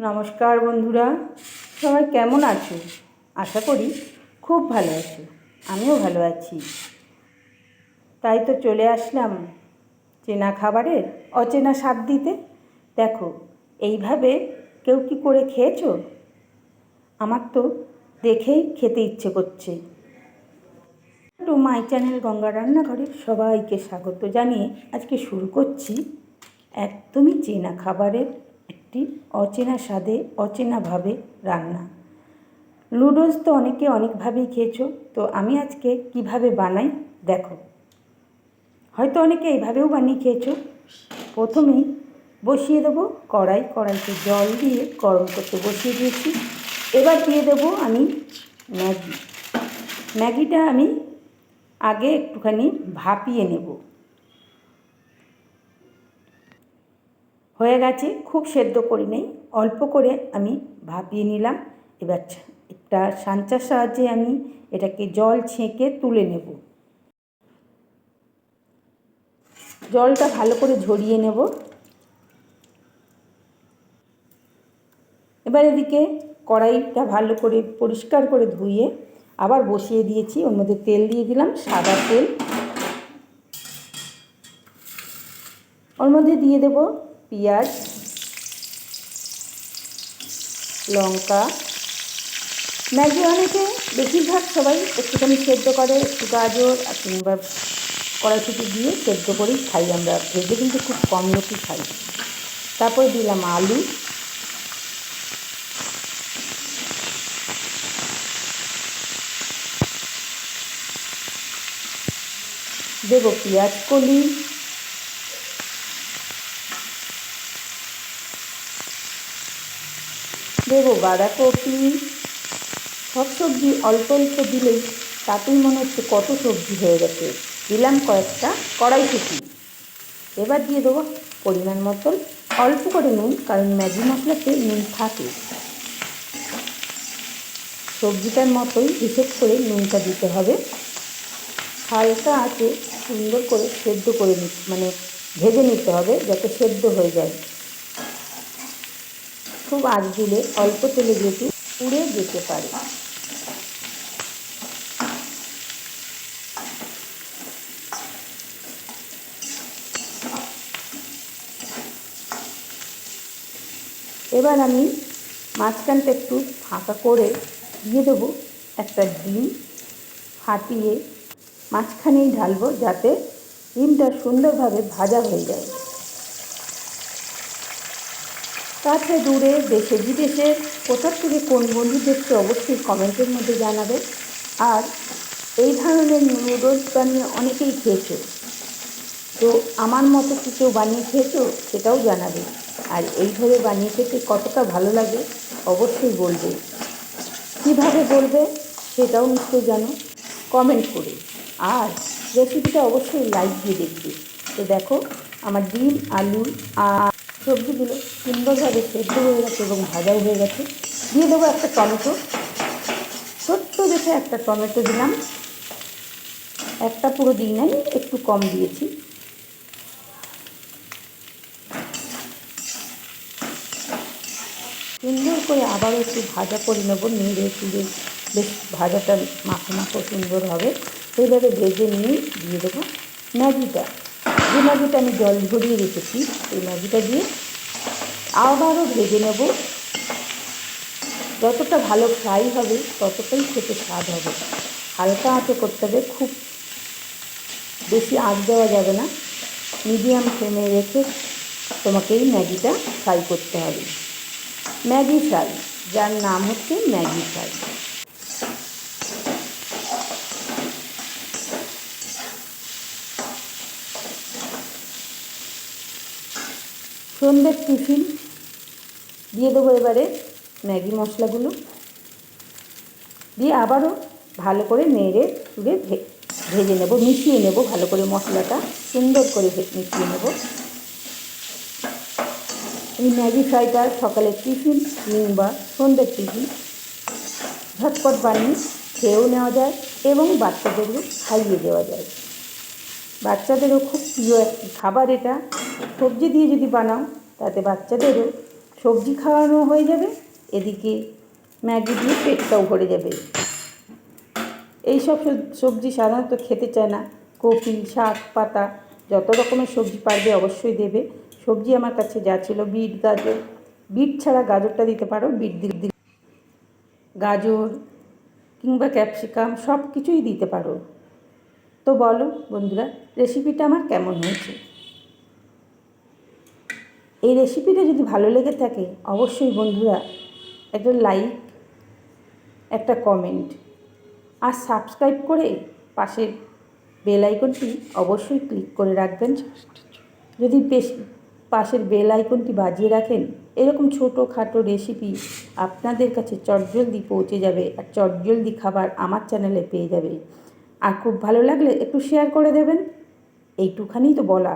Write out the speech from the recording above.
নমস্কার বন্ধুরা, সবাই কেমন আছো? আশা করি খুব ভালো আছো। আমিও ভালো আছি। তাই তো চলে আসলাম চেনা খাবারের অচেনা স্বাদ দিতে। দেখো, এইভাবে কেউ কি করে খেয়েছো? আমার তো দেখেই খেতে ইচ্ছে করছে। টু মাই চ্যানেল গঙ্গা রান্নাঘরে সবাইকে স্বাগত জানিয়ে আজকে শুরু করছি একদমই চেনা খাবারের একটি অচেনা স্বাদে অচেনাভাবে রান্না। লুডোস তো অনেকে অনেকভাবেই খেয়েছো, তো আমি আজকে কীভাবে বানাই দেখো। হয়তো অনেকে এইভাবেও বানিয়ে খেয়েছো। প্রথমেই বসিয়ে দেবো কড়াই, কড়াইতে জল দিয়ে গরম করতে বসিয়ে দিয়েছি। এবার দিয়ে দেবো আমি ম্যাগি। ম্যাগিটা আমি আগে একটুখানি ভাপিয়ে নেব। হয়ে গেছে, খুব সেদ্ধ করি নেই। অল্প করে আমি ভাপিয়ে নিলাম। এবার একটা সাঞ্চার সাহায্যে আমি এটাকে জল ছেঁকে তুলে নেব। জলটা ভালো করে ঝরিয়ে নেব। এবার এদিকে কড়াইটা ভালো করে পরিষ্কার করে ধুয়ে আবার বসিয়ে দিয়েছি। ওর মধ্যে তেল দিয়ে দিলাম, সাদা তেল। ওর মধ্যে দিয়ে দেব পেঁয়াজ, লঙ্কা। ম্যাগি অনেকে বেশিরভাগ সবাই একটুখানি সেদ্ধ করে গাজর কিংবা কড়াইশুটি দিয়ে সেদ্ধ করেই খাই আমরা। ভেজে কিন্তু খুব কম লোকই খাই। তারপর দিলাম আলু। দেব পেঁয়াজ কলি। দেব বাঁধাকপি। সব সবজি অল্প অল্প দিলেই তাতেই মনে হচ্ছে কত সবজি হয়ে গেছে। দিলাম কয়েকটা কড়াই কড়াইশুটি। এবার দিয়ে দেবো পরিমাণ মতন অল্প করে নুন, কারণ ম্যাগি মশলাতে নুন থাকে। সবজিটার মতোই হিসেব করে নুনটা দিতে হবে। হালকা আছে সুন্দর করে সেদ্ধ করে মানে ভেজে নিতে হবে যাতে সেদ্ধ হয়ে যায়। খুব আঁচ দিলে অল্প তেলে যেহেতু পুড়ে যেতে পারে। এবার আমি মাঝখানটা একটু ফাঁকা করে দিয়ে দেবো একটা ডিম। ফাটিয়ে মাঝখানেই ঢালবো যাতে ডিমটা সুন্দরভাবে ভাজা হয়ে যায়। কাছে দূরে দেশে বিদেশে কোথার থেকে কোন বন্ধু দেখছে অবশ্যই কমেন্টের মধ্যে জানাবে। আর এই ধরনের নুডলস বানিয়ে অনেকেই খেয়েছো। তো আমার মতো কি কেউ বানিয়ে খেয়েছো সেটাও জানাবে। আর এইভাবে বানিয়ে খেতে কতটা ভালো লাগে অবশ্যই বলবে। কীভাবে বলবে সেটাও নিশ্চয়ই জানো। কমেন্ট করে। আর রেসিপিটা অবশ্যই লাইক দিয়ে দেখবে। তো দেখো, আমার ডিম, আলু আর সবজিগুলো সুন্দরভাবে সেদ্ধ হয়ে গেছে এবং ভাজাও হয়ে গেছে। দিয়ে দেবো একটা টমেটো। ছোট্ট দেখে একটা টমেটো দিলাম। একটা পুরো দিই নাই একটু কম দিয়েছি। সুন্দর করে আবার একটু ভাজা করে নেব। নেড়ে তুলে বেশ ভাজাটা মাখো মাখো সুন্দর হবে। সেইভাবে ভেজে নিয়ে দিয়ে দেবো ম্যাগিটা। যে ম্যাগিটা আমি জল ঝরিয়ে রেখেছি, সেই ম্যাগিটা দিয়ে আবারও ভেজে নেব। যতটা ভালো ফ্রাই হবে, ততটাই খেতে স্বাদ হবে। হালকা আঁচে করতে হবে, খুব বেশি আঁচ দেওয়া যাবে না। মিডিয়াম ফ্লেমে রেখে তোমাকে এই ম্যাগিটা ফ্রাই করতে হবে। ম্যাগি ফ্রাই যার নাম হচ্ছে ম্যাগি ফ্রাই সন্ধ্যের টিফিন দিয়ে দেবো এবারে ম্যাগি মশলাগুলো। দিয়ে আবারও ভালো করে নেড়ে ভে- ভেজে নেব, মিশিয়ে নেব ভালো করে মশলাটা, সুন্দর করে মিশিয়ে নেব। এই ম্যাগি ফ্রাইটা সকালের টিফিন কিংবা সন্ধ্যের টিফিন। ঝটপট বানিয়ে খেয়েও নেওয়া যায় এবং বাচ্চাদেরও খাইয়ে দেওয়া যায়। বাচ্চাদেরও খুব প্রিয় একটি খাবার এটা। সবজি দিয়ে যদি বানাও, তাতে বাচ্চাদেরও সবজি খাওয়ানো হয়ে যাবে। এদিকে ম্যাগি দিয়ে পেটটাও ভরে যাবে। এই সব সব- সবজি সাধারণত খেতে চায় না। কপি, শাক, পাতা, যত রকমের সবজি পারবে অবশ্যই দেবে। সবজি আমার কাছে যা ছিল, বিট, গাজর। বিট ছাড়া গাজরটা দিতে পারো, বিট দিলে গাজর কিংবা ক্যাপসিকাম সব কিছুই দিতে পারো। তো বলো বন্ধুরা রেসিপিটা আমার কেমন হয়েছে? এই রেসিপিটা যদি ভালো লেগে থাকে, অবশ্যই বন্ধুরা একটা লাইক একটা কমেন্ট আর সাবস্ক্রাইব করে পাশের বেল আইকনটি অবশ্যই ক্লিক করে রাখবেন। যদি বেশ পাশের বেল আইকনটি বাজিয়ে রাখেন, এরকম ছোটো খাটো রেসিপি আপনাদের কাছে চটজলদি পৌঁছে যাবে আর চটজলদি খাবার আমার চ্যানেলে পেয়ে যাবে। আর খুব ভালো লাগলে একটু শেয়ার করে দেবেন। এইটুখানি তো বলা